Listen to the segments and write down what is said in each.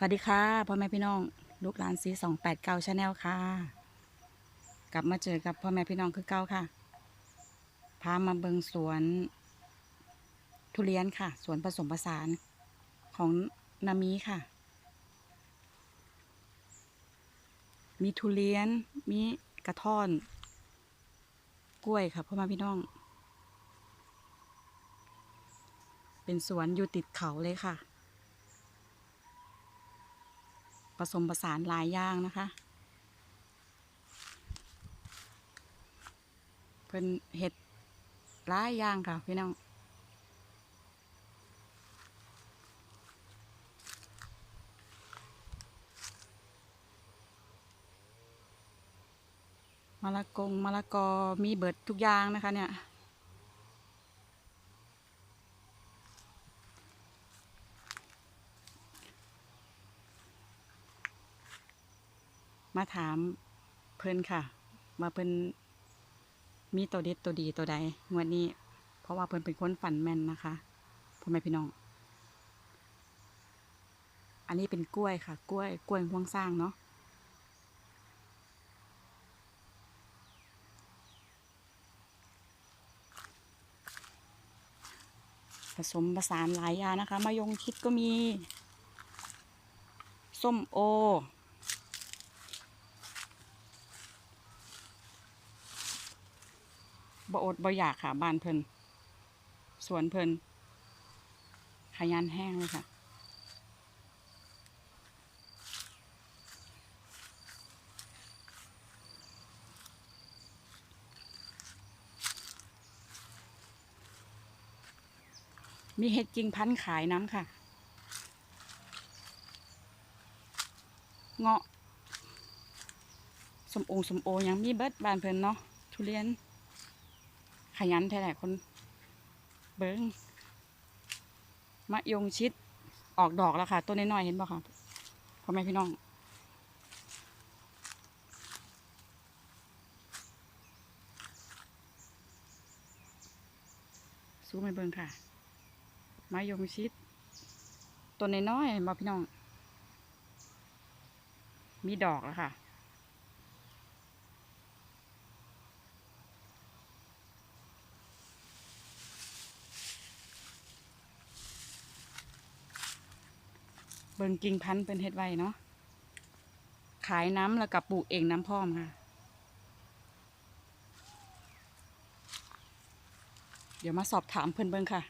สวัสดีค่ะพ่อแม่พี่น้องลูกหลานสีสองแปดเก้าชาแนลค่ะ กลับมาเจอกับพ่อแม่พี่น้องคือเก้าค่ะ พามาเบิงสวน ทุเรียนค่ะ สวนผสมผสานของนามีค่ะ มีทุเรียน มีกระท่อน กล้วยค่ะพ่อแม่พี่น้อง เป็นสวนอยู่ติดเขาเลยค่ะ ผสมผสานหลายอย่างนะคะเพิ่นเห็ดหลายอย่างค่ะพี่น้องมะละกงมะละกอมีเบิดทุกอย่างนะคะเนี่ย มาถามเพิ่นค่ะว่าเพิ่นมีตัวเด็ดตัวดีตัวใดงวดนี้ เพราะว่าเพิ่นเป็นคนฝันแม่นนะคะพ่อแม่พี่น้อง อันนี้เป็นกล้วยค่ะ กล้วยกล้วยห่วงสร้างเนาะผสมผสานหลายยานะคะมายงชิดก็มี ส้มโอ บ่อดบ่อยากค่ะบ้านเพิ่นสวนเพิ่นขยันแห้งเลยค่ะ มีเห็ดจริงพันธุ์ขายน้ำค่ะ เงาะสมโองสมโอยังมีเบิดบานเพิ่นเนาะทุเรียน ขยันแท้แหละคน เบิ้งมะยงชิดออกดอกแล้วค่ะ ต้นน้อยๆเห็นบ่ค่ะพ่อแม่พี่น้องสู้ไม่เบิ้งค่ะมะยงชิดต้นน้อยๆเห็นบ่พี่น้อง มีดอกแล้วค่ะ เบิ่งกิ่งพันธุ์เป็นเฮ็ดไว้เนาะ ขายน้ำแล้วกับปลูกเองน้ำพร้อมค่ะ เดี๋ยวมาสอบถามเพิ่นเบิ่งค่ะ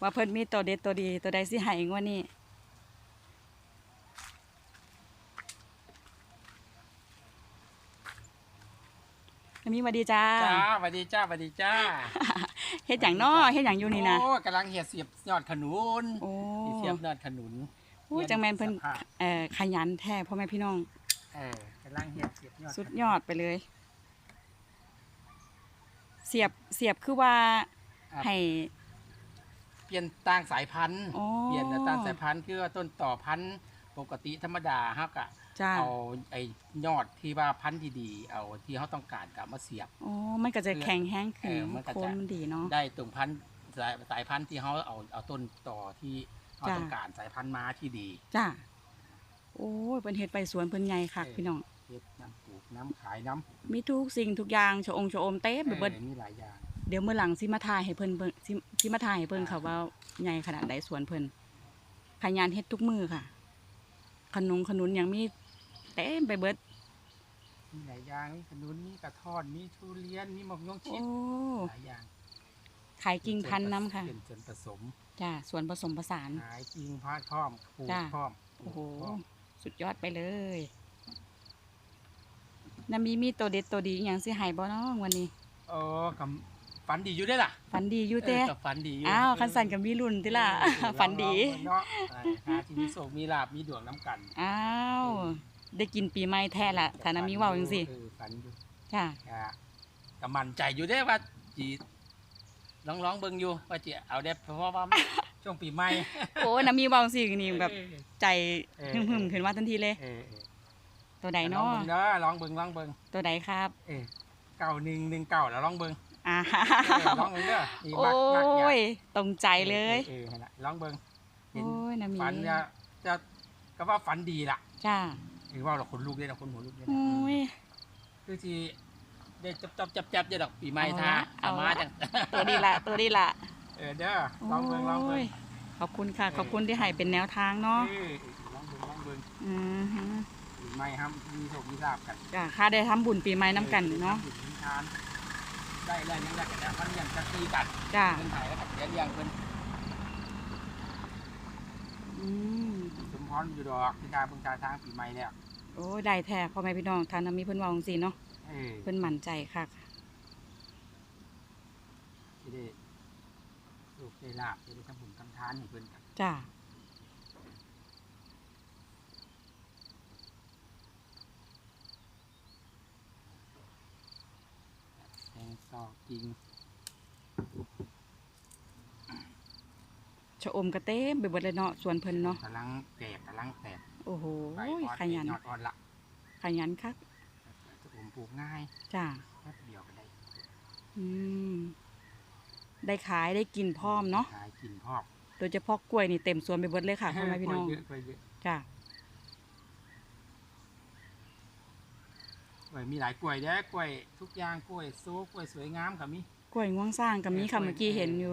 ว่าเพิ่นมีตัวเด็ดตัวดีตัวใดสิให้งวดนี้มีมาดีจ้า จ้าสวัสดีจ้าสวัสดีจ้าเฮ็ดอย่างน้อเฮ็ดอย่างอยู่นี่นะ โอ้กำลังเหียเสียบยอดขนุนโอ้ เสียบยอดขนุนโอ้จังแมนเพิ่นสภาพเอ่อขยันแท้พ่อแม่พี่น้อง เออกำลังเหียเสียบยอดสุดยอดไปเลย เสียบเสียบคือว่าอะให้ เปลี่ยนต่างสายพันธุ์ อ๋อ เปลี่ยนต่างสายพันธุ์คือว่าต้นต่อพันธุ์ปกติธรรมดาฮะกะจ้าเอาไอ้ยอดที่ว่าพันธุ์ดีๆเอาที่เขาต้องการกับมาเสียบ โอ้มันก็จะแข็งแห้งขึ้นเออมันก็จะ โคนมันดีเนาะได้ตรงพันธุ์สายสายพันธุ์ที่เขาเอาเอาต้นต่อที่ เขาจ้ะ ต้องการสายพันธุ์ม้าที่ดีจ้าโอ้ยเป็นเฮ็ดไปสวนเพิ่นใหญ่ค่ะเออพี่น้อง เฮ็ดน้ำปลูกน้ำขายน้ำมีทุกสิ่งทุกอย่างชะองชะอมเต้ไปเบิดออมีหลายอย่างเดี๋ยวมื้อหลังสิมาถ่ายให้เพิ่นเบิ่งสิสิมาถ่ายให้เพิ่นค่ะว่าใหญ่ขนาดใดสวนเพิ่นขยันเฮ็ดทุกมือค่ะ ขนมขนุนยังมีเต็มไปเบิด มีหลายอย่างมีขนุนมีกระท่อนมีทุเรียนมีมะม่วงโอ้ชิดหลายอย่างขายกิ่งพันธุ์น้ำค่ะเป็นส่วนผสม จ้าสวนผสมผสานขายกิ่งพันธุ์พร้อมปลูกจ้ะ พร้อมโอ้โหปลูกพร้อมสุดยอดไปเลยน้ำมีมีตัวเด็ดตัวดีอหย่างสิใหายบ่เนาะวันนี้โอ้กับฝันดีอยู่ได้อล่ะฝันดีอยู่เต้เออกับฝันดีอยู่อ้าวคันสันกับมีรุ่นติล่ะ เออ ฝันดีลองๆเนาะเออหาที่มีโศกมีลาบมีดวงน้ำกันอ้าว ได้กินปีใหม่แท้ละฐานะมีเว่าจังสิเออฝันอยู่จ้า อะก็มั่นใจอยู่ได้อว่าจี ลองลองๆเบิ่งอยู่ว่าจะเอาได้เพราะว่าช่วงปีใหม่โอ้น้ำมีเว่าจังสินี่แบบเออใจเออหึมๆขึ้นมาทันทีเลยเออเออตัวใดลอเนาะงเบิ่งเด้อลองเบิ่งลองเบิ่งตัวใดครับเออเก่าหนึ่งหนึ่งเก่าแล้วลองเบิ่งอ้าเออลองเบิ่งเด้อนี่โอ้มักมักอยากยตรงใจเลยเออเออนั่นล่ะลองเบิ่งเห็นโอ้ยน้ำมีฝันจะจะก็ว่าฝันดีละจ้าคือว่าเราคนลูกได้เราคนหัวลูกได้โอ้ยคือที่ ได้จับจับจับจับจะดอกปีใหม่เอาท่าละเอามาเอาละจังตัวดีละตัวดีละเออเด้อลองเบิ่งลองเบิ่งโยขอบคุณค่ะ ขอบคุณที่ให้เป็นแนวทางเนาะเออลองเบิ่งลองเบิ่งอือฮึปีใหม่ครับมีโชคมีลาบกันจ้าค่าได้ทำบุญปีใหม่น้ำกันเนาะบุญทานได้แล้วยังได้กันแต่มันยังจะตีกันจ้าเพิ่นถ่ายแล้วกับเดี๋ยวเลี้ยงเพิ่นอืมสมพรอยู่ดอกที่การเพิ่งชาทางปีใหม่เนี่ยโอ้ยได้แท้พ่อแม่พี่น้องทานน้ำมีเพิ่นเว่าจังซี่เนาะเออเพิ่นมั่นใจค่ะที่ได้ลูกได้ลาบจะได้ทำบุญทำทานให้เพิ่นกันจ้าแทงซอกจริงชะอมกระเต็มไปเบิดเลยเนาะสวนเพิ่นเนาะกำลังแตกกำลังแตกโอ้โห ใบอ่อนขยัน ยอดอ่อนละ ขยันคักผม ปลูกง่ายจ้าแป๊บเดียวก็ได้อืมได้ขายได้กินพร้อมเนาะขายกินพอกโดยเฉพาะกล้วยนี่เต็มสวนไปเบิดเลยค่ะพ่อแม่พี่น้องกล้วยเยอะกล้วยเยอะจ้ากล้วยมีหลายกล้วยเด้อกล้วยทุกอย่างกล้วยโซ่กล้วยสวยงามกับมีกล้วยง่วงสร้างกับมีค่ะเมื่อกี้เห็นอยู่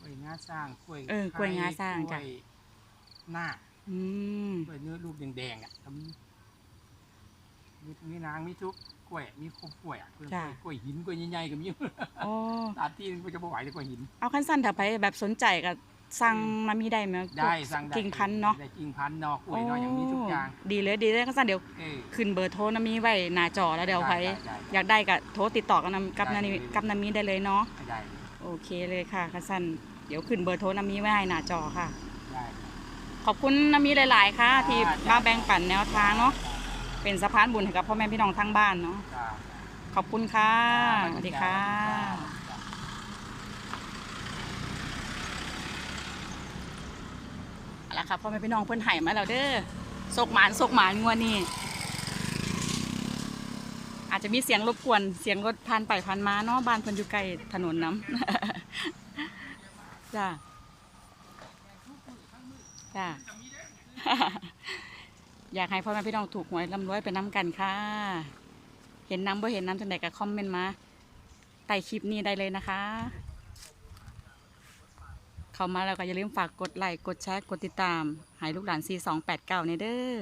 กล้วยงาสร้างกล้วยเออกล้วยงาสร้างจ้ะ กล้วยหน้าอืม กล้วยเนื้อลูกแดงๆอะก็มี มีมีนางมีทุกกล้วยมีครบกล้วยอะกล้วยกล้วยหินกล้วยใหญ่ๆก็มีโอ้ตาที่มันจะบ่ไหวเลยกล้วยหิน เอาขั้นสั้นถ้าไปแบบสนใจก็สั่งมามีได้ไหมได้สั่งได้กิ่งพันธุ์เนาะได้กิ่งพันธุ์เนาะกล้วยเนาะอย่างนี้ทุกอย่างโดีเลยดีเลยขั้นสั้นเดี๋ยวเออขึ้นเบอร์โทรนามีไว้หน้าจอแล้วเดี๋ยวใครได้ได้ อยากได้ก็โทรติดต่อกันนำกับได้นามีเลย กับนามีได้เลยเนาะได้ได้โอเคเลยค่ะขั้นสั้นเดี๋ยวขึ้นเบอร์โทรนามีไว้ให้หน้าจอค่ะ ได้ ขอบคุณนามีหลาย ๆ ค่ะ ที่จ้ะมาแบ่งปันแนวทางเนาะ เป็นสะพานบุญให้กับพ่อแม่พี่น้องทั้งบ้านเนาะจ้าขอบคุณค่ะสวัสดีค่ะเอาละครับพ่อแม่พี่น้องเพิ่นไห่มาแล้วเด้อสกหมานสกหมานงัวนี่อาจจะมีเสียงรบกวนเสียงรถผ่านไปผ่านมาเนาะบ้านเพิ่นอยู่ใกล้ถนนน้ำจ้าจ้า อยากให้พ่อแม่พี่น้องถูกหวยร่ำรวยไปน้ำกันค่ะ เห็นน้ำบ่เห็นน้ำจังใดก็คอมเมนต์มาใต้คลิปนี้ได้เลยนะคะ เข้ามาแล้วก็อย่าลืมฝากกดไลค์กดแชร์กดติดตามให้ลูกหลาน 4289ในเด้อ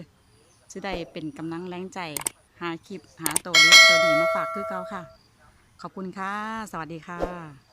จะได้เป็นกำลังแรงใจ หาคลิปหาตัวเล็กตัวดีมาฝากคือเก่าค่ะ ขอบคุณค่ะ สวัสดีค่ะ